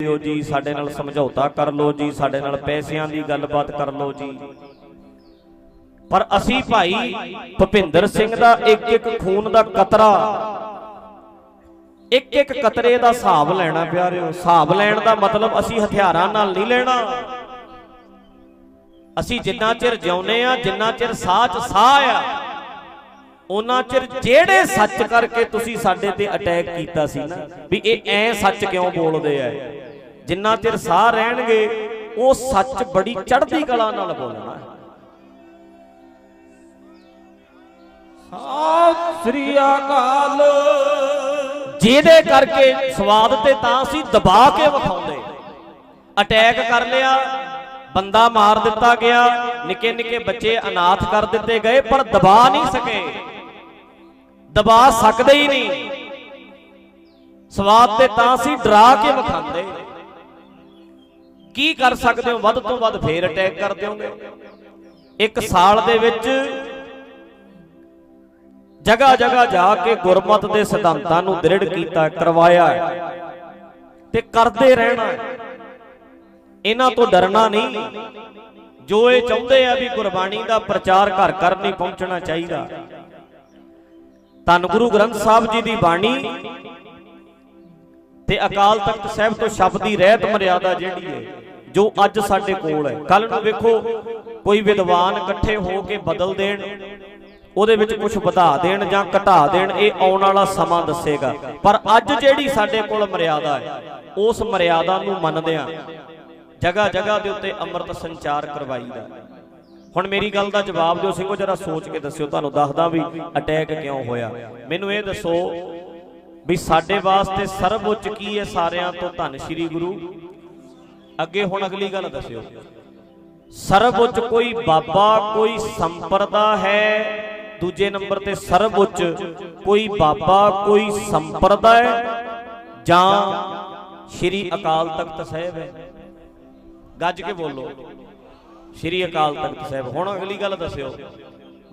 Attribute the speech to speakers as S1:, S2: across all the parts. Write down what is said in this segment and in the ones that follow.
S1: ਦਿਓ ਜੀ, ਸਾਡੇ ਨਾਲ ਸਮਝੌਤਾ ਕਰ ਲਓ ਜੀ, ਸਾਡੇ ਨਾਲ ਪੈਸਿਆਂ ਦੀ ਗੱਲਬਾਤ ਕਰ ਲਓ ਜੀ। ਪਰ ਅਸੀਂ ਭਾਈ ਭੁਪਿੰਦਰ ਸਿੰਘ ਦਾ ਇੱਕ ਇੱਕ ਖੂਨ ਦਾ ਕਤਰਾ, ਇੱਕ ਇੱਕ ਕਤਰੇ ਦਾ ਹਿਸਾਬ ਲੈਣਾ ਪਿਆਰਿਓ ਹਿਸਾਬ ਲੈਣ ਦਾ ਮਤਲਬ ਅਸੀਂ ਹਥਿਆਰਾਂ ਨਾਲ ਨਹੀਂ ਲੈਣਾ। ਅਸੀਂ ਜਿੰਨਾ ਚਿਰ ਜਿਉਂਦੇ ਆ ਜਿੰਨਾ ਚਿਰ ਸਾਹ 'ਚ ਸਾਹ ਆ ਉਹਨਾਂ ਚਿਰ ਜਿਹੜੇ ਸੱਚ ਕਰਕੇ ਤੁਸੀਂ ਸਾਡੇ ਤੇ ਅਟੈਕ ਕੀਤਾ ਸੀ ਨਾ, ਵੀ ਇਹ ਐ ਸੱਚ ਕਿਉਂ ਬੋਲਦੇ ਆ? ਜਿੰਨਾ ਚਿਰ ਸਾਹ ਰਹਿਣਗੇ ਉਹ ਸੱਚ ਬੜੀ ਚੜ੍ਹਦੀ ਕਲਾ ਨਾਲ ਬੋਲਣਾ ਹੈ।
S2: ਸਤਿ ਸ੍ਰੀ ਅਕਾਲ।
S1: ਜਿਹਦੇ ਕਰਕੇ ਸਵਾਦ ਤੇ ਤਾਂ ਅਸੀਂ ਦਬਾ ਕੇ ਵਿਖਾਉਂਦੇ। ਅਟੈਕ ਕਰ ਲਿਆ ਬੰਦਾ ਮਾਰ ਦਿੱਤਾ ਗਿਆ ਨਿੱਕੇ ਨਿੱਕੇ ਬੱਚੇ ਅਨਾਥ ਕਰ ਦਿੱਤੇ ਗਏ ਪਰ ਦਬਾ ਨਹੀਂ ਸਕੇ। ਦਬਾ ਸਕਦੇ ਹੀ ਨਹੀਂ। ਸਵਾਦ ਤੇ ਤਾਂ ਅਸੀਂ ਡਰਾ ਕੇ ਵਿਖਾਉਂਦੇ। ਕੀ ਕਰ ਸਕਦੇ ਹੋ? ਵੱਧ ਤੋਂ ਵੱਧ ਫੇਰ ਅਟੈਕ ਕਰ ਦਿਓਗੇ। ਇੱਕ ਸਾਲ ਦੇ ਵਿੱਚ ਜਗਾ ਜਗਾ ਜਾ ਕੇ ਗੁਰਮਤ ਦੇ ਸਿਧਾਂਤਾਂ ਨੂੰ ਦ੍ਰਿੜ ਕੀਤਾ, ਕਰਵਾਇਆ। ਤੇ ਕਰਦੇ ਰਹਿਣਾ। ਇਹਨਾਂ ਤੋਂ ਡਰਨਾ ਨਹੀਂ। ਜੋ ਇਹ ਚਾਹੁੰਦੇ ਆ ਵੀ ਗੁਰਬਾਣੀ ਦਾ ਪ੍ਰਚਾਰ ਘਰ ਘਰ ਨਹੀਂ ਪਹੁੰਚਣਾ ਚਾਹੀਦਾ। ਧੰਨ ਗੁਰੂ ਗ੍ਰੰਥ ਸਾਹਿਬ ਜੀ ਦੀ ਬਾਣੀ ਤੇ ਅਕਾਲ ਤਖਤ ਸਾਹਿਬ ਤੋਂ ਸ਼ਬਦ ਦੀ ਰਹਿਤ ਮਰਿਆਦਾ ਜਿਹੜੀ ਹੈ ਜੋ ਅੱਜ ਸਾਡੇ ਕੋਲ ਹੈ। ਕੱਲ ਨੂੰ ਵੇਖੋ, ਕੋਈ ਵਿਦਵਾਨ ਇਕੱਠੇ ਹੋ ਕੇ ਬਦਲ ਦੇਣ, ਉਹਦੇ ਵਿੱਚ ਕੁਝ ਵਧਾ ਦੇਣ ਜਾਂ ਘਟਾ ਦੇਣ, ਇਹ ਆਉਣ ਵਾਲਾ ਸਮਾਂ ਦੱਸੇਗਾ। ਪਰ ਅੱਜ ਜਿਹੜੀ ਸਾਡੇ ਕੋਲ ਮਰਿਆਦਾ ਹੈ, ਉਸ ਮਰਿਆਦਾ ਨੂੰ ਮੰਨਦਿਆਂ ਜਗਾ ਜਗਾ ਦੇ ਉੱਤੇ ਅੰਮ੍ਰਿਤ ਸੰਚਾਰ ਕਰਵਾਈਦਾ। ਹੁਣ ਮੇਰੀ ਗੱਲ ਦਾ ਜਵਾਬ ਦਿਓ ਸਿੰਘੋ, ਜਰਾ ਸੋਚ ਕੇ ਦੱਸਿਓ। ਤੁਹਾਨੂੰ ਦੱਸਦਾ ਵੀ ਅਟੈਕ ਕਿਉਂ ਹੋਇਆ? ਮੈਨੂੰ ਇਹ ਦੱਸੋ ਵੀ ਸਾਡੇ ਵਾਸਤੇ ਸਰਵਉੱਚ ਕੀ ਹੈ ਸਾਰਿਆਂ ਤੋਂ? ਧੰਨ ਸ਼੍ਰੀ ਗੁਰੂ। ਅੱਗੇ ਹੁਣ ਅਗਲੀ ਗੱਲ ਦੱਸਿਓ। ਸਰਵਉੱਚ ਕੋਈ ਬਾਬਾ, ਕੋਈ ਸੰਪਰਦਾ ਹੈ? ਦੂਜੇ ਨੰਬਰ ਤੇ ਸਰਵਉੱਚ ਕੋਈ ਬਾਬਾ, ਕੋਈ ਸੰਪਰਦਾ ਹੈ? ਜਾਂ ਸ਼੍ਰੀ ਅਕਾਲ ਤਖਤ ਸਾਹਿਬ ਹੈ? ਗੱਜ ਕੇ ਬੋਲੋ। ਸ਼੍ਰੀ ਅਕਾਲ ਤਖਤ ਸਾਹਿਬ, ਹੁਣ ਅਗਲੀ ਗੱਲ ਦੱਸਿਓ।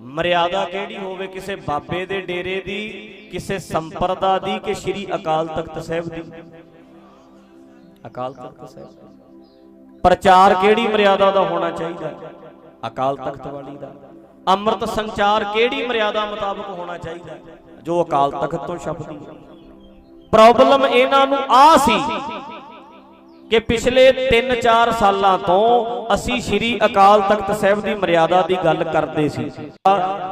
S1: ਮਰਿਆਦਾ ਕਿਹੜੀ ਹੋਵੇ ਕਿਸੇ ਬਾਬੇ ਦੇ ਡੇਰੇ ਦੀ, ਕਿਸੇ ਸੰਪਰਦਾ ਦੀ ਕਿ ਸ਼੍ਰੀ ਅਕਾਲ ਤਖਤ ਸਾਹਿਬ ਦੀ? ਅਕਾਲ ਤਖਤ ਸਾਹਿਬ। ਪ੍ਰਚਾਰ ਕਿਹੜੀ ਮਰਿਆਦਾ ਦਾ ਹੋਣਾ ਚਾਹੀਦਾ? ਅਕਾਲ ਤਖਤ ਵਾਲੀ ਦਾ। ਅੰਮ੍ਰਿਤ ਸੰਚਾਰ ਕਿਹੜੀ ਮਰਿਆਦਾ ਮੁਤਾਬਕ ਹੋਣਾ ਚਾਹੀਦਾ? ਜੋ ਅਕਾਲ ਤਖਤ ਤੋਂ ਸ਼ਬਦੀ ਪ੍ਰੋਬਲਮ ਇਹਨਾਂ ਨੂੰ ਆ ਸੀ ਕਿ ਪਿਛਲੇ 3-4 ਸਾਲਾਂ ਤੋਂ ਅਸੀਂ ਸ੍ਰੀ ਅਕਾਲ ਤਖਤ ਸਾਹਿਬ ਦੀ ਮਰਿਆਦਾ ਦੀ ਗੱਲ ਕਰਦੇ ਸੀ।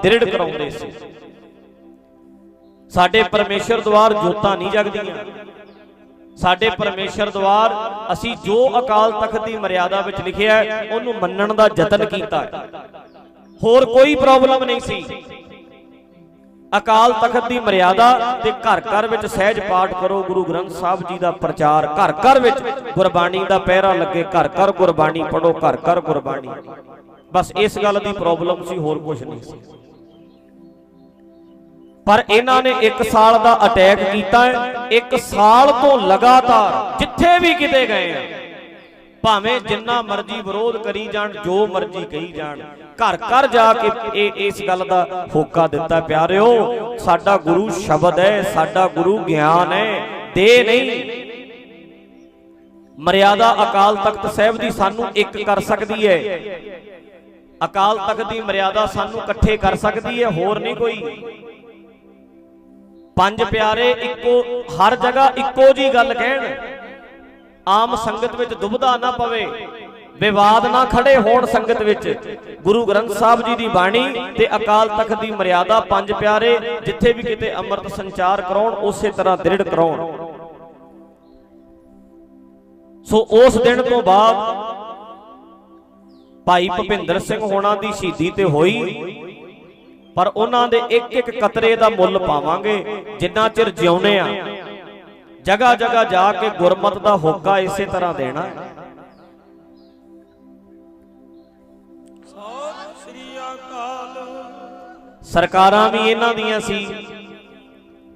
S1: ਦ੍ਰਿੜ ਕਰਾਉਂਦੇ ਸੀ। ਸਾਡੇ ਪਰਮੇਸ਼ਰ ਦਵਾਰ ਜੋਤਾਂ ਨਹੀਂ ਜਗਦੀਆਂ। ਸਾਡੇ ਪਰਮੇਸ਼ਰ ਦਵਾਰ ਅਸੀਂ ਜੋ ਅਕਾਲ ਤਖਤ ਦੀ ਮਰਿਆਦਾ ਵਿੱਚ ਲਿਖਿਆ ਉਹਨੂੰ ਮੰਨਣ ਦਾ ਯਤਨ ਕੀਤਾ ਹੋਰ ਕੋਈ ਪ੍ਰੋਬਲਮ ਨਹੀਂ ਸੀ। ਅਕਾਲ ਤਖਤ ਦੀ ਮਰਿਆਦਾ ਤੇ ਘਰ ਘਰ ਵਿੱਚ ਸਹਿਜ ਪਾਠ ਕਰੋ ਗੁਰੂ ਗ੍ਰੰਥ ਸਾਹਿਬ ਜੀ ਦਾ ਪ੍ਰਚਾਰ ਘਰ ਘਰ ਵਿੱਚ ਗੁਰਬਾਣੀ ਦਾ ਪਹਿਰਾ ਲੱਗੇ ਘਰ ਘਰ ਗੁਰਬਾਣੀ ਪੜੋ ਘਰ ਘਰ ਗੁਰਬਾਣੀ। ਬਸ ਇਸ ਗੱਲ ਦੀ ਪ੍ਰੋਬਲਮ ਸੀ ਹੋਰ ਕੁਝ ਨਹੀਂ ਸੀ। ਪਰ ਇਹਨਾਂ ਨੇ 1 ਸਾਲ ਦਾ ਅਟੈਕ ਕੀਤਾ ਹੈ 1 ਸਾਲ ਤੋਂ ਲਗਾਤਾਰ ਜਿੱਥੇ ਵੀ ਕਿਤੇ ਗਏ ਆ, ਭਾਵੇਂ ਜਿੰਨਾ ਮਰਜ਼ੀ ਵਿਰੋਧ ਕਰੀ ਜਾਣ, ਜੋ ਮਰਜ਼ੀ ਕਹੀ ਜਾਣ, ਘਰ ਘਰ ਜਾ ਕੇ ਇਹ, ਇਸ ਗੱਲ ਦਾ ਹੋਕਾ ਦਿੱਤਾ ਪਿਆਰਿਓ ਸਾਡਾ ਗੁਰੂ ਸ਼ਬਦ ਹੈ, ਸਾਡਾ ਗੁਰੂ ਗਿਆਨ ਹੈ, ਦੇ ਨਹੀਂ। ਮਰਿਆਦਾ ਅਕਾਲ ਤਖਤ ਸਾਹਿਬ ਦੀ ਸਾਨੂੰ ਇੱਕ ਕਰ ਸਕਦੀ ਹੈ। ਅਕਾਲ ਤਖਤ ਦੀ ਮਰਿਆਦਾ ਸਾਨੂੰ ਇਕੱਠੇ ਕਰ ਸਕਦੀ ਹੈ, ਹੋਰ ਨਹੀਂ ਕੋਈ। ਪੰਜ ਪਿਆਰੇ ਇੱਕੋ, ਹਰ ਜਗ੍ਹਾ ਇੱਕੋ ਜੀ ਗੱਲ ਕਹਿਣ। ਆਮ ਸੰਗਤ ਵਿੱਚ ਦੁਬਧਾ ਨਾ ਪਵੇ, ਵਿਵਾਦ ਨਾ ਖੜੇ ਹੋਣ ਸੰਗਤ ਵਿੱਚ। ਗੁਰੂ ਗ੍ਰੰਥ ਸਾਹਿਬ ਜੀ ਦੀ ਬਾਣੀ ਤੇ ਅਕਾਲ ਤਖਤ ਦੀ ਮਰਿਆਦਾ ਪੰਜ ਪਿਆਰੇ, ਜਿੱਥੇ ਵੀ ਕਿਤੇ ਅੰਮ੍ਰਿਤ ਸੰਚਾਰ ਕਰਾਉਣ, ਉਸੇ ਤਰ੍ਹਾਂ ਦ੍ਰਿੜ ਕਰਾਉਣ। ਸੋ ਉਸ ਦਿਨ ਤੋਂ ਬਾਅਦ ਭਾਈ ਭੁਪਿੰਦਰ ਸਿੰਘ ਹੋਣਾ ਦੀ ਸ਼ਹੀਦੀ ਤੇ ਹੋਈ। ਪਰ ਉਹਨਾਂ ਦੇ ਇੱਕ ਇੱਕ ਕਤਰੇ ਦਾ ਮੁੱਲ ਪਾਵਾਂਗੇ, ਜਿੰਨਾ ਚਿਰ ਜਿਉਂਦੇ ਆ। ਜਗਾ ਜਗਾ ਜਾ ਕੇ ਗੁਰਮਤ ਦਾ ਹੋਕਾ ਇਸੇ ਤਰ੍ਹਾਂ ਦੇਣਾ।
S2: ਸਤਿ ਸ੍ਰੀ ਅਕਾਲ
S1: ਸਰਕਾਰਾਂ ਵੀ ਇਹਨਾਂ ਦੀਆਂ ਸੀ।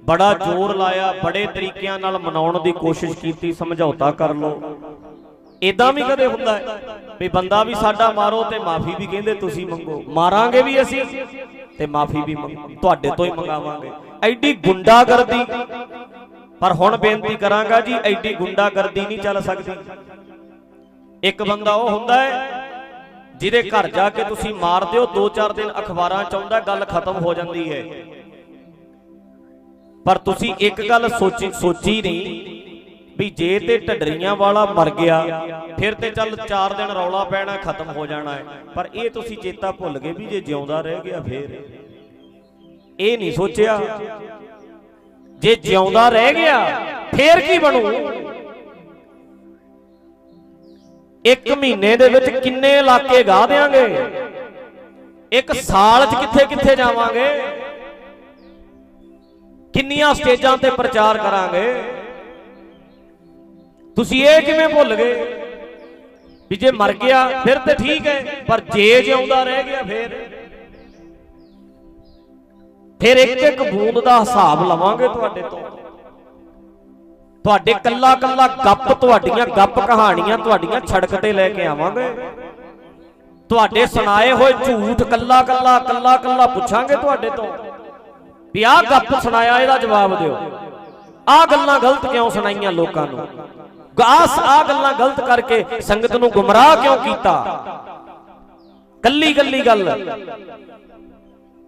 S1: ਬੜਾ ਜ਼ੋਰ ਲਾਇਆ, ਬੜੇ ਤਰੀਕਿਆਂ ਨਾਲ ਮਨਾਉਣ ਦੀ ਕੋਸ਼ਿਸ਼ ਕੀਤੀ, ਸਮਝੌਤਾ ਕਰ ਲਓ। ਇਦਾਂ ਵੀ ਕਦੇ ਹੁੰਦਾ ਹੈ ਵੀ ਬੰਦਾ ਵੀ ਸਾਡਾ ਮਾਰੋ ਤੇ ਮਾਫੀ ਵੀ ਕਹਿੰਦੇ ਤੁਸੀਂ ਮੰਗੋ। ਮਾਰਾਂਗੇ ਵੀ ਅਸੀਂ। ਤੇ ਮਾਫੀ ਵੀ ਤੁਹਾਡੇ ਤੋਂ ਹੀ ਮੰਗਾਵਾਂਗੇ। ਐਡੀ ਗੁੰਡਾਗਰਦੀ। ਪਰ ਹੁਣ ਬੇਨਤੀ ਕਰਾਂਗਾ ਜੀ ਐਡੀ ਗੁੰਡਾਗਰਦੀ ਨਹੀਂ ਚੱਲ ਸਕਦੀ। ਇੱਕ ਬੰਦਾ ਉਹ ਹੁੰਦਾ ਹੈ ਜਿਹਦੇ ਘਰ ਜਾ ਕੇ ਤੁਸੀਂ ਮਾਰ ਦਿਓ 2-4 ਦਿਨ ਅਖਬਾਰਾਂ ਚ ਆਉਂਦਾ ਗੱਲ ਖਤਮ ਹੋ ਜਾਂਦੀ ਹੈ। ਪਰ ਤੁਸੀਂ ਇੱਕ ਗੱਲ ਸੋਚੀ ਸੋਚੀ ਨਹੀਂ ਵੀ ਜੇ ਤੇ ਢੱਡਰੀਆਂ ਵਾਲਾ ਮਰ ਗਿਆ, ਫਿਰ ਤੇ ਚੱਲ 4 ਦਿਨ ਰੌਲਾ ਪੈਣਾ, ਖਤਮ ਹੋ ਜਾਣਾ ਹੈ। ਪਰ ਇਹ ਤੁਸੀਂ ਚੇਤਾ ਭੁੱਲ ਗਏ ਵੀ ਜੇ ਜਿਉਂਦਾ ਰਹਿ ਗਿਆ ਫੇਰ। ਇਹ ਨਹੀਂ ਸੋਚਿਆ। ਜੇ ਜਿਉਂਦਾ ਰਹਿ ਗਿਆ, ਫੇਰ ਕੀ ਬਣੂ? ਇੱਕ ਮਹੀਨੇ ਦੇ ਵਿੱਚ ਕਿੰਨੇ ਇਲਾਕੇ ਗਾਹ ਦੇਾਂਗੇ ਇੱਕ ਸਾਲ 'ਚ ਕਿੱਥੇ ਕਿੱਥੇ ਜਾਵਾਂਗੇ? ਕਿੰਨੀਆਂ ਸਟੇਜਾਂ ਤੇ ਪ੍ਰਚਾਰ ਕਰਾਂਗੇ? ਤੁਸੀਂ ਇਹ ਕਿਵੇਂ ਭੁੱਲ ਗਏ? ਵੀ ਜੇ ਮਰ ਗਿਆ, ਫਿਰ ਤੇ ਠੀਕ ਹੈ, ਪਰ ਜੇ ਜਿਉਂਦਾ ਰਹਿ ਗਿਆ, ਫਿਰ? ਫਿਰ ਇੱਕ ਇੱਕ ਬੂੰਦ ਦਾ ਹਿਸਾਬ ਲਵਾਂਗੇ ਤੁਹਾਡੇ ਤੋਂ। ਤੁਹਾਡੇ ਕੱਲਾ ਕੱਲਾ ਗੱਪ, ਤੁਹਾਡੀਆਂ ਗੱਪ ਕਹਾਣੀਆਂ, ਤੁਹਾਡੀਆਂ ਛੜਕ ਤੇ ਲੈ ਕੇ ਆਵਾਂਗੇ। ਤੁਹਾਡੇ ਸੁਣਾਏ ਹੋਏ ਝੂਠ ਕੱਲਾ ਕੱਲਾ ਕੱਲਾ ਕੱਲਾ ਪੁੱਛਾਂਗੇ ਤੁਹਾਡੇ ਤੋਂ। ਵੀ ਆਹ ਗੱਪ ਸੁਣਾਇਆ, ਇਹਦਾ ਜਵਾਬ ਦਿਓ। ਆਹ ਗੱਲਾਂ ਗਲਤ ਕਿਉਂ ਸੁਣਾਈਆਂ ਲੋਕਾਂ ਨੂੰ? ਗਾਸ ਆਹ ਗੱਲਾਂ ਗਲਤ ਕਰਕੇ ਸੰਗਤ ਨੂੰ ਗੁੰਮਰਾਹ ਕਿਉਂ ਕੀਤਾ? ਕੱਲੀ ਕੱਲੀ ਗੱਲ।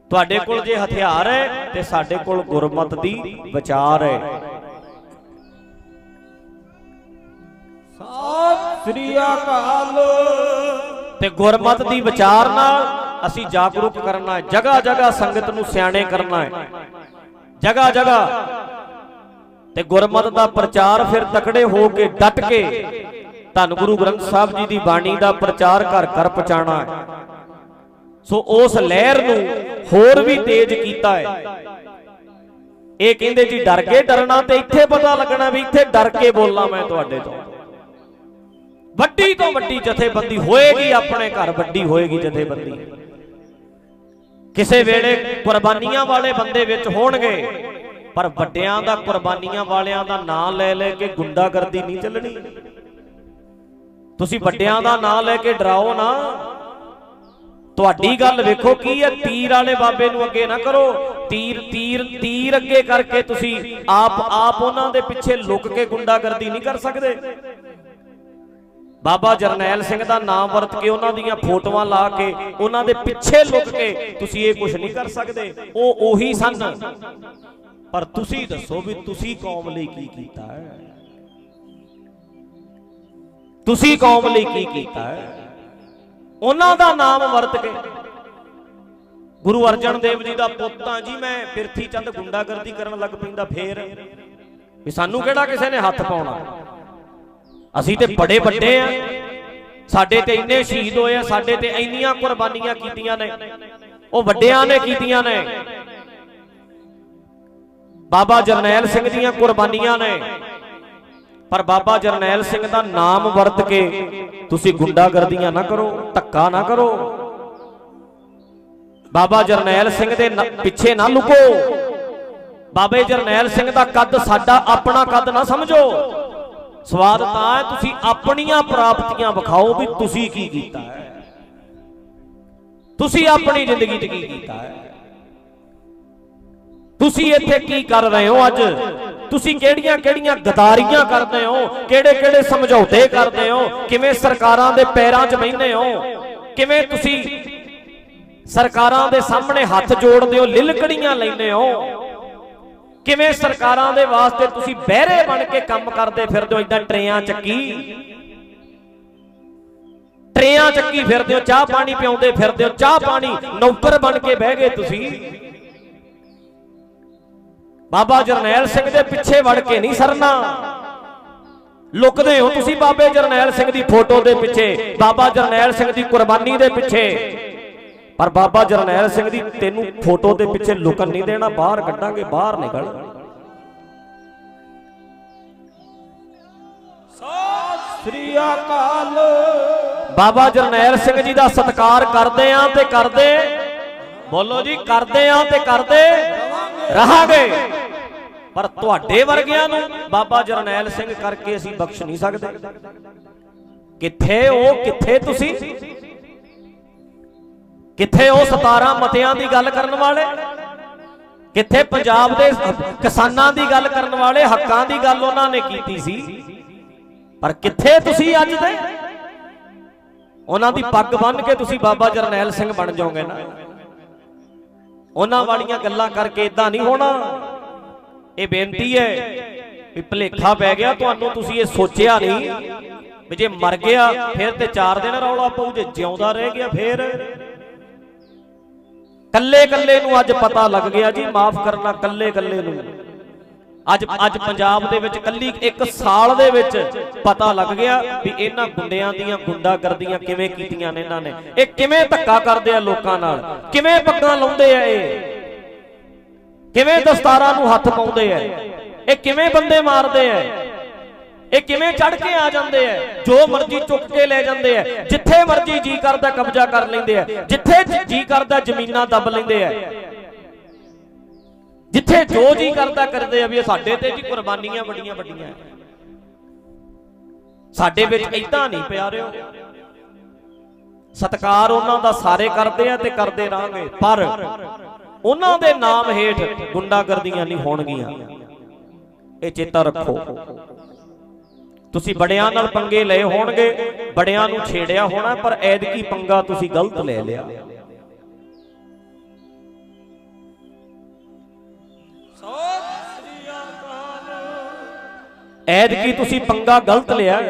S1: ਤੁਹਾਡੇ ਕੋਲ ਜੇ ਹਥਿਆਰ ਹੈ ਤੇ ਸਾਡੇ ਕੋਲ ਗੁਰਮਤ ਦੀ ਵਿਚਾਰ ਹੈ।
S2: ਸਤਿ ਸ੍ਰੀ ਅਕਾਲ।
S1: ਤੇ ਗੁਰਮਤ ਦੀ ਵਿਚਾਰ ਨਾਲ ਅਸੀਂ ਜਾਗਰੂਕ ਕਰਨਾ ਹੈ। ਜਗਾ ਜਗਾ ਸੰਗਤ ਨੂੰ ਸਿਆਣੇ ਕਰਨਾ ਹੈ। ਜਗਾ ਜਗਾ। ਤੇ ਗੁਰਮਤ ਦਾ ਪ੍ਰਚਾਰ ਫਿਰ ਤਕੜੇ ਹੋ ਕੇ ਡਟ ਕੇ ਧੰਨ ਗੁਰੂ ਗ੍ਰੰਥ ਸਾਹਿਬ ਜੀ ਦੀ ਬਾਣੀ ਦਾ ਪ੍ਰਚਾਰ ਘਰ ਘਰ ਪਹੁੰਚਾਉਣਾ ਹੈ। ਸੋ ਉਸ ਲਹਿਰ ਨੂੰ ਹੋਰ ਵੀ ਤੇਜ਼ ਕੀਤਾ ਹੈ। ਇਹ ਕਹਿੰਦੇ ਜੀ, ਡਰ ਕੇ ਡਰਨਾ ਤੇ ਇੱਥੇ ਪਤਾ ਲੱਗਣਾ ਵੀ ਇੱਥੇ ਡਰ ਕੇ ਬੋਲਾਂ ਮੈਂ ਤੁਹਾਡੇ ਤੋਂ। ਵੱਡੀ ਤੋਂ ਵੱਡੀ ਜਥੇਬੰਦੀ ਹੋਏਗੀ, ਆਪਣੇ ਘਰ ਵੱਡੀ ਹੋਏਗੀ ਜਥੇਬੰਦੀ। ਕਿਸੇ ਵੇਲੇ ਕੁਰਬਾਨੀਆਂ ਵਾਲੇ ਬੰਦੇ ਵਿੱਚ ਹੋਣਗੇ। ਪਰ ਵੱਡਿਆਂ ਦਾ, ਕੁਰਬਾਨੀਆਂ ਵਾਲਿਆਂ ਦਾ ਨਾਂ ਲੈ ਲੈ ਕੇ ਗੁੰਡਾਗਰਦੀ ਨਹੀਂ ਚੱਲਣੀ। ਤੁਸੀਂ ਵੱਡਿਆਂ ਦਾ ਨਾਂ ਲੈ ਕੇ ਡਰਾਓ ਨਾ। ਤੁਹਾਡੀ ਗੱਲ ਵੇਖੋ ਕੀ ਹੈ, ਤੀਰ ਵਾਲੇ ਬਾਬੇ ਨੂੰ ਅੱਗੇ ਨਾ ਕਰੋ। ਤੀਰ ਤੀਰ ਤੀਰ ਅੱਗੇ ਕਰਕੇ ਤੁਸੀਂ ਆਪ ਆਪ ਉਹਨਾਂ ਦੇ ਪਿੱਛੇ ਲੁਕ ਕੇ ਗੁੰਡਾਗਰਦੀ ਨਹੀਂ ਕਰ ਸਕਦੇ। ਬਾਬਾ ਜਰਨੈਲ ਸਿੰਘ ਦਾ ਨਾਮ ਵਰਤ ਕੇ ਉਹਨਾਂ ਦੀਆਂ ਫੋਟੋਆਂ ਲਾ ਕੇ, ਉਹਨਾਂ ਦੇ ਪਿੱਛੇ ਲੁਕ ਕੇ ਤੁਸੀਂ ਇਹ ਕੁਝ ਨਹੀਂ ਕਰ ਸਕਦੇ। ਉਹ ਉਹੀ ਸਨ। ਪਰ ਤੁਸੀਂ ਦੱਸੋ ਵੀ ਤੁਸੀਂ ਕੌਮ ਲਈ ਕੀ ਕੀਤਾ ਹੈ? ਤੁਸੀਂ ਕੌਮ ਲਈ ਕੀ ਕੀਤਾ ਹੈ? ਉਹਨਾਂ ਦਾ ਨਾਮ ਵਰਤ ਕੇ। ਗੁਰੂ ਅਰਜਨ ਦੇਵ ਜੀ ਦਾ ਪੁੱਤਾਂ ਜੀ ਮੈਂ ਪਿਰਥੀ ਚੰਦ ਗੁੰਡਾਗਰਦੀ ਕਰਨ ਲੱਗ ਪੈਂਦਾ ਫੇਰ। ਵੀ ਸਾਨੂੰ ਕਿਹੜਾ ਕਿਸੇ ਨੇ ਹੱਥ ਪਾਉਣਾ? ਅਸੀਂ ਤੇ ਬੜੇ ਵੱਡੇ ਆ। ਸਾਡੇ ਤੇ ਇੰਨੇ ਸ਼ਹੀਦ ਹੋਏ ਆ ਸਾਡੇ ਤੇ ਇੰਨੀਆਂ ਕੁਰਬਾਨੀਆਂ ਕੀਤੀਆਂ ਨੇ। ਉਹ ਵੱਡਿਆਂ ਨੇ। ਕੀਤੀਆਂ ਨੇ। ਬਾਬਾ ਜਰਨੈਲ ਸਿੰਘ ਦੀਆਂ ਕੁਰਬਾਨੀਆਂ ਨੇ। ਪਰ ਬਾਬਾ ਜਰਨੈਲ ਸਿੰਘ ਦਾ ਨਾਮ ਵਰਤ ਕੇ ਤੁਸੀਂ ਗੁੰਡਾਗਰਦੀਆਂ ਨਾ ਕਰੋ, ਧੱਕਾ ਨਾ ਕਰੋ। ਬਾਬਾ ਜਰਨੈਲ ਸਿੰਘ ਦੇ ਪਿੱਛੇ ਨਾ ਲੁਕੋ। ਬਾਬੇ ਜਰਨੈਲ ਸਿੰਘ ਦਾ ਕੱਦ ਸਾਡਾ ਆਪਣਾ ਕੱਦ ਨਾ ਸਮਝੋ। ਸਵਾਦ ਤਾਂ ਹੈ ਤੁਸੀਂ ਆਪਣੀਆਂ ਪ੍ਰਾਪਤੀਆਂ ਵਿਖਾਓ ਵੀ ਤੁਸੀਂ ਕੀ ਕੀਤਾ ਹੈ। ਤੁਸੀਂ ਆਪਣੀ ਜ਼ਿੰਦਗੀ 'ਚ ਕੀ ਕੀਤਾ ਹੈ। ਤੁਸੀਂ ਇੱਥੇ ਕੀ ਕਰ ਰਹੇ ਹੋ ਅੱਜ? ਤੁਸੀਂ ਕਿਹੜੀਆਂ ਕਿਹੜੀਆਂ ਗਦਾਰੀਆਂ ਕਰਦੇ ਹੋ? ਕਿਹੜੇ ਕਿਹੜੇ ਸਮਝੌਤੇ ਕਰਦੇ ਹੋ? ਕਿਵੇਂ ਸਰਕਾਰਾਂ ਦੇ ਪੈਰਾਂ 'ਚ ਬਹਿੰਦੇ ਹੋ? ਕਿਵੇਂ ਤੁਸੀਂ ਸਰਕਾਰਾਂ ਦੇ ਸਾਹਮਣੇ ਹੱਥ ਜੋੜਦੇ ਹੋ? ਲਿਲਕੜੀਆਂ ਲੈਂਦੇ ਹੋ? ਕਿਵੇਂ ਸਰਕਾਰਾਂ ਦੇ ਵਾਸਤੇ ਤੁਸੀਂ ਬਹਿਰੇ ਬਣ ਕੇ ਕੰਮ ਕਰਦੇ ਫਿਰਦੇ ਹੋ? ਇਦਾਂ ਟਰੇਆਂ ਚੱਕੀ। ਟਰੇਆਂ ਚੱਕੀ ਫਿਰਦੇ ਹੋ? ਚਾਹ ਪਾਣੀ ਪਿਆਉਂਦੇ ਫਿਰਦੇ ਹੋ? ਚਾਹ ਪਾਣੀ ਨੌਕਰ ਬਣ ਕੇ ਬਹਿ ਗਏ ਤੁਸੀਂ। ਬਾਬਾ ਜਰਨੈਲ ਸਿੰਘ ਦੇ ਪਿੱਛੇ ਵੜ ਕੇ ਨਹੀਂ ਸਰਨਾ। ਲੁਕਦੇ ਹੋ ਤੁਸੀਂ ਬਾਬੇ ਜਰਨੈਲ ਸਿੰਘ ਦੀ ਫੋਟੋ ਦੇ ਪਿੱਛੇ ਬਾਬਾ ਜਰਨੈਲ ਸਿੰਘ ਦੀ ਕੁਰਬਾਨੀ ਦੇ ਪਿੱਛੇ। ਪਰ ਬਾਬਾ ਜਰਨੈਲ ਸਿੰਘ ਦੀ ਤੈਨੂੰ ਫੋਟੋ ਦੇ ਪਿੱਛੇ ਲੁਕਣ ਨਹੀਂ ਦੇਣਾ ਬਾਹਰ ਕੱਢਾਂਗੇ ਬਾਹਰ ਨਿਕਲ।
S2: ਸ੍ਰੀ ਅਕਾਲ।
S1: ਬਾਬਾ ਜਰਨੈਲ ਸਿੰਘ ਜੀ ਦਾ ਸਤਿਕਾਰ ਕਰਦੇ ਆਂ ਤੇ ਕਰਦੇ। ਬੋਲੋ ਜੀ ਕਰਦੇ ਆਂ ਤੇ ਕਰਦੇ। ਰਹਾਂਗੇ। ਪਰ ਤੁਹਾਡੇ ਵਰਗਿਆਂ ਨੂੰ ਬਾਬਾ ਜਰਨੈਲ ਸਿੰਘ ਕਰਕੇ ਅਸੀਂ ਬਖਸ਼ ਨਹੀਂ ਸਕਦੇ। ਕਿੱਥੇ ਉਹ ਕਿੱਥੇ ਤੁਸੀਂ? ਕਿੱਥੇ ਉਹ 17 ਮਤਿਆਂ ਦੀ ਗੱਲ ਕਰਨ ਵਾਲੇ? ਕਿੱਥੇ ਪੰਜਾਬ ਦੇ ਕਿਸਾਨਾਂ ਦੀ ਗੱਲ ਕਰਨ ਵਾਲੇ? ਹੱਕਾਂ ਦੀ ਗੱਲ ਉਹਨਾਂ ਨੇ ਕੀਤੀ ਸੀ। ਪਰ ਕਿੱਥੇ ਤੁਸੀਂ ਅੱਜ ਦੇ? ਉਹਨਾਂ ਦੀ ਪੱਗ ਬੰਨ੍ਹ ਕੇ ਤੁਸੀਂ ਬਾਬਾ ਜਰਨੈਲ ਸਿੰਘ ਬਣ ਜਾਓਗੇ ਨਾ। ਉਹਨਾਂ ਵਾਲੀਆਂ ਗੱਲਾਂ ਕਰਕੇ ਇਦਾਂ ਨਹੀਂ ਹੋਣਾ। ਇਹ ਬੇਨਤੀ ਹੈ ਵੀ ਭਲੇਖਾ ਪੈ ਗਿਆ ਤੁਹਾਨੂੰ, ਤੁਸੀਂ ਇਹ ਸੋਚਿਆ ਨਹੀਂ ਵੀ ਜੇ ਮਰ ਗਿਆ, ਫਿਰ ਤੇ 4 ਦਿਨ ਰੌਲਾ ਪਊ, ਜੇ ਜਿਉਂਦਾ ਰਹਿ ਗਿਆ ਫਿਰ। ਕੱਲੇ ਕੱਲੇ ਨੂੰ ਅੱਜ ਪਤਾ ਲੱਗ ਗਿਆ ਜੀ, ਮਾਫ ਕਰਨਾ ਕੱਲੇ ਕੱਲੇ ਨੂੰ। ਅੱਜ ਅੱਜ ਪੰਜਾਬ ਦੇ ਵਿੱਚ ਕੱਲੀ ਇੱਕ ਸਾਲ ਦੇ ਵਿੱਚ ਪਤਾ ਲੱਗ ਗਿਆ ਵੀ ਇਹਨਾਂ ਗੁੰਡਿਆਂ ਦੀਆਂ ਗੁੰਡਾਗਰਦੀਆਂ ਕਿਵੇਂ ਕੀਤੀਆਂ ਨੇ ਇਹਨਾਂ ਨੇ। ਇਹ ਕਿਵੇਂ ਧੱਕਾ ਕਰਦੇ ਆ ਲੋਕਾਂ ਨਾਲ? ਕਿਵੇਂ ਪੱਗਾਂ ਲਾਉਂਦੇ ਆ ਇਹ? ਕਿਵੇਂ ਦਸਤਾਰਾਂ ਨੂੰ ਹੱਥ ਪਾਉਂਦੇ ਆ ਇਹ ਕਿਵੇਂ ਬੰਦੇ ਮਾਰਦੇ ਆ ਇਹ ਕਿਵੇਂ ਚੜ ਕੇ ਆ ਜਾਂਦੇ ਆ ਜੋ ਮਰਜ਼ੀ ਚੁੱਕ ਕੇ ਲੈ ਜਾਂਦੇ ਆ ਜਿੱਥੇ ਮਰਜ਼ੀ ਜੀ ਕਰਦਾ ਕਬਜ਼ਾ ਕਰ ਲੈਂਦੇ ਆ ਜਿੱਥੇ ਜੀ ਕਰਦਾ ਜ਼ਮੀਨਾਂ ਦੱਬ ਲੈਂਦੇ ਆ ਜਿੱਥੇ ਜੋ ਜੀ ਕਰਦਾ ਕਰਦੇ ਆ ਵੀ ਇਹ ਸਾਡੇ ਤੇ ਜੀ ਕੁਰਬਾਨੀਆਂ ਬੜੀਆਂ ਵੱਡੀਆਂ ਸਾਡੇ ਵਿੱਚ ਇਦਾਂ ਨਹੀਂ ਪਿਆਰਿਓ ਸਤਕਾਰ ਉਹਨਾਂ ਦਾ ਸਾਰੇ ਕਰਦੇ ਆ ਤੇ ਕਰਦੇ ਰਾਂਗੇ। ਪਰ ਉਹਨਾਂ ਦੇ ਨਾਮ ਹੇਠ ਗੁੰਡਾਗਰਦੀਆਂ ਨਹੀਂ ਹੋਣਗੀਆਂ। ਇਹ ਚੇਤਾ ਰੱਖੋ। ਤੁਸੀਂ ਬੜਿਆਂ ਨਾਲ ਪੰਗੇ ਲਏ ਹੋਣਗੇ, ਬੜਿਆਂ ਨੂੰ ਛੇੜਿਆ ਹੋਣਾ, ਪਰ ਐਦਕੀ ਪੰਗਾ ਤੁਸੀਂ ਗਲਤ ਲੈ ਲਿਆ। ਐਦਕੀ ਤੁਸੀਂ ਪੰਗਾ ਗਲਤ ਲਿਆ।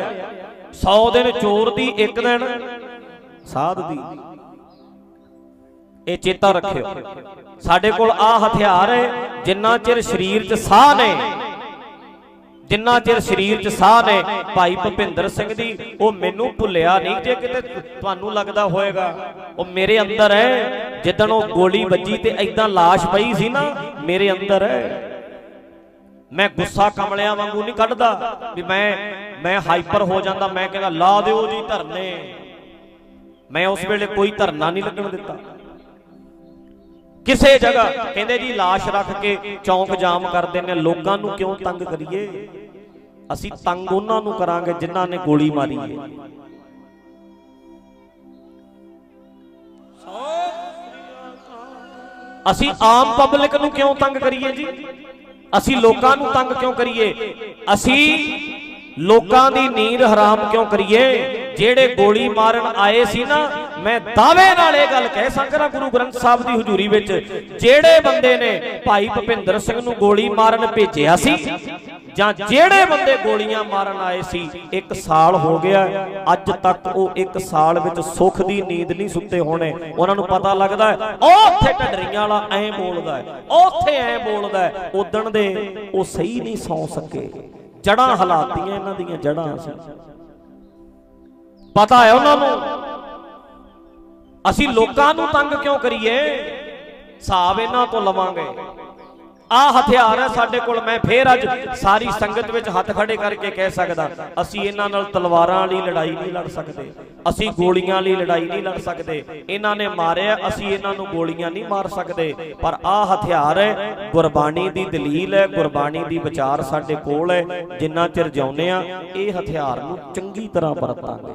S1: 100 ਦਿਨ ਚੋਰ ਦੀ ਇੱਕ ਦਿਨ, ਸਾਧ ਦੀ। ਇਹ ਚੇਤਾ ਰੱਖਿਓ। ਸਾਡੇ ਕੋਲ ਆ ਹਥਿਆਰ ਹੈ, ਜਿੰਨਾ ਚਿਰ ਸਰੀਰ 'ਚ ਸਾਹ ਨੇ, ਜਿੰਨਾ ਚਿਰ ਸਰੀਰ 'ਚ ਸਾਹ ਨੇ, ਭਾਈ ਭੁਪਿੰਦਰ ਸਿੰਘ ਦੀ, ਉਹ ਮੈਨੂੰ ਭੁੱਲਿਆ ਨਹੀਂ ਜੇ ਕਿਤੇ ਤੁਹਾਨੂੰ ਲੱਗਦਾ ਹੋਵੇਗਾ ਉਹ ਮੇਰੇ ਅੰਦਰ ਹੈ, ਜਿੱਦਣ ਉਹ ਗੋਲੀ ਵੱਜੀ ਤੇ ਐਦਾਂ লাশ ਪਈ ਸੀ ਨਾ, ਮੇਰੇ ਅੰਦਰ ਹੈ। ਮੈਂ ਗੁੱਸਾ ਕਮਲਿਆਂ ਵਾਂਗੂ ਨਹੀਂ ਕੱਢਦਾ ਵੀ ਮੈਂ ਮੈਂ ਹਾਈਪਰ ਹੋ ਜਾਂਦਾ, ਮੈਂ ਕਹਿੰਦਾ, ਲਾ ਦਿਓ ਜੀ ਧਰਨੇ। ਮੈਂ ਉਸ ਵੇਲੇ ਕੋਈ ਧਰਨਾ ਨਹੀਂ ਲੱਗਣ ਦਿੱਤਾ। ਕਿਸੇ ਜਗ੍ਹਾ ਕਹਿੰਦੇ ਜੀ লাশ ਰੱਖ ਕੇ ਚੌਂਕ ਜਾਮ ਕਰਦੇ ਨੇ ਲੋਕਾਂ ਨੂੰ ਕਿਉਂ ਤੰਗ ਕਰੀਏ? ਅਸੀਂ ਤੰਗ ਉਹਨਾਂ ਨੂੰ ਕਰਾਂਗੇ ਜਿਨ੍ਹਾਂ ਨੇ ਗੋਲੀ ਮਾਰੀ ਹੈ। ਅਸੀਂ ਆਮ ਪਬਲਿਕ ਨੂੰ ਕਿਉਂ ਤੰਗ ਕਰੀਏ ਜੀ? ਅਸੀਂ ਲੋਕਾਂ ਨੂੰ ਤੰਗ ਕਿਉਂ ਕਰੀਏ? ਅਸੀਂ ਲੋਕਾਂ ਦੀ ਨੀਂਦ ਹਰਾਮ ਕਿਉਂ ਕਰੀਏ? ਜਿਹੜੇ ਗੋਲੀ ਮਾਰਨ ਆਏ ਸੀ ਨਾ, ਮੈਂ ਦਾਅਵੇ ਨਾਲ ਇਹ ਗੱਲ ਕਹਿ ਸਕਦਾ ਗੁਰੂ ਗ੍ਰੰਥ ਸਾਹਿਬ ਦੀ ਹਜ਼ੂਰੀ ਵਿੱਚ, ਜਿਹੜੇ ਬੰਦੇ ਨੇ ਭਾਈ ਭੁਪਿੰਦਰ ਸਿੰਘ ਨੂੰ ਗੋਲੀ ਮਾਰਨ ਭੇਜਿਆ ਸੀ, ਜਾਂ ਜਿਹੜੇ ਬੰਦੇ ਗੋਲੀਆਂ ਮਾਰਨ ਆਏ ਸੀ, ਇੱਕ ਸਾਲ ਹੋ ਗਿਆ, ਅੱਜ ਤੱਕ ਉਹ ਇੱਕ ਸਾਲ ਵਿੱਚ ਸੁੱਖ ਦੀ ਨੀਂਦ ਨਹੀਂ ਸੁੱਤੇ ਹੋਣੇ। ਉਹਨਾਂ ਨੂੰ ਪਤਾ ਲੱਗਦਾ ਉਹ ਉੱਥੇ ਢੱਡਰੀਆਂ ਵਾਲਾ ਐਂ ਬੋਲਦਾ ਉਹ ਉੱਥੇ ਐਂ ਬੋਲਦਾ ਉਦਣ ਦੇ ਉਹ ਸਹੀ ਨਹੀਂ ਸੌ ਸਕੇ। ਜੜਾਂ ਹਲਾਤੀਆਂ ਇਹਨਾਂ ਦੀਆਂ ਜੜਾਂ ਸੀ। ਪਤਾ ਹੈ ਉਹਨਾਂ ਨੂੰ। ਅਸੀਂ ਲੋਕਾਂ ਨੂੰ ਤੰਗ ਕਿਉਂ ਕਰੀਏ? ਹਿਸਾਬ ਇਹਨਾਂ ਤੋਂ ਲਵਾਂਗੇ। ਆ ਹਥਿਆਰ ਹੈ ਸਾਡੇ ਕੋਲ, ਮੈਂ ਫੇਰ ਅੱਜ ਸਾਰੀ ਸੰਗਤ ਵਿੱਚ ਹੱਥ ਖੜੇ ਕਰਕੇ ਕਹਿ ਸਕਦਾ, ਅਸੀਂ ਇਹਨਾਂ ਨਾਲ ਤਲਵਾਰਾਂ ਵਾਲੀ ਲੜਾਈ ਨਹੀਂ ਲੜ ਸਕਦੇ, ਅਸੀਂ ਗੋਲੀਆਂ ਵਾਲੀ ਲੜਾਈ ਨਹੀਂ ਲੜ ਸਕਦੇ। ਇਹਨਾਂ ਨੇ ਮਾਰਿਆ, ਅਸੀਂ ਇਹਨਾਂ ਨੂੰ ਗੋਲੀਆਂ ਨਹੀਂ ਮਾਰ ਸਕਦੇ। ਪਰ ਆ ਹਥਿਆਰ ਹੈ, ਗੁਰਬਾਣੀ ਦੀ ਦਲੀਲ ਹੈ, ਗੁਰਬਾਣੀ ਦੀ ਵਿਚਾਰ ਸਾਡੇ ਕੋਲ ਹੈ। ਜਿੰਨਾ ਚਿਰ ਜਿਉਂਦੇ ਆ ਇਹ ਹਥਿਆਰ ਨੂੰ ਚੰਗੀ ਤਰ੍ਹਾਂ ਵਰਤਾਂਗੇ।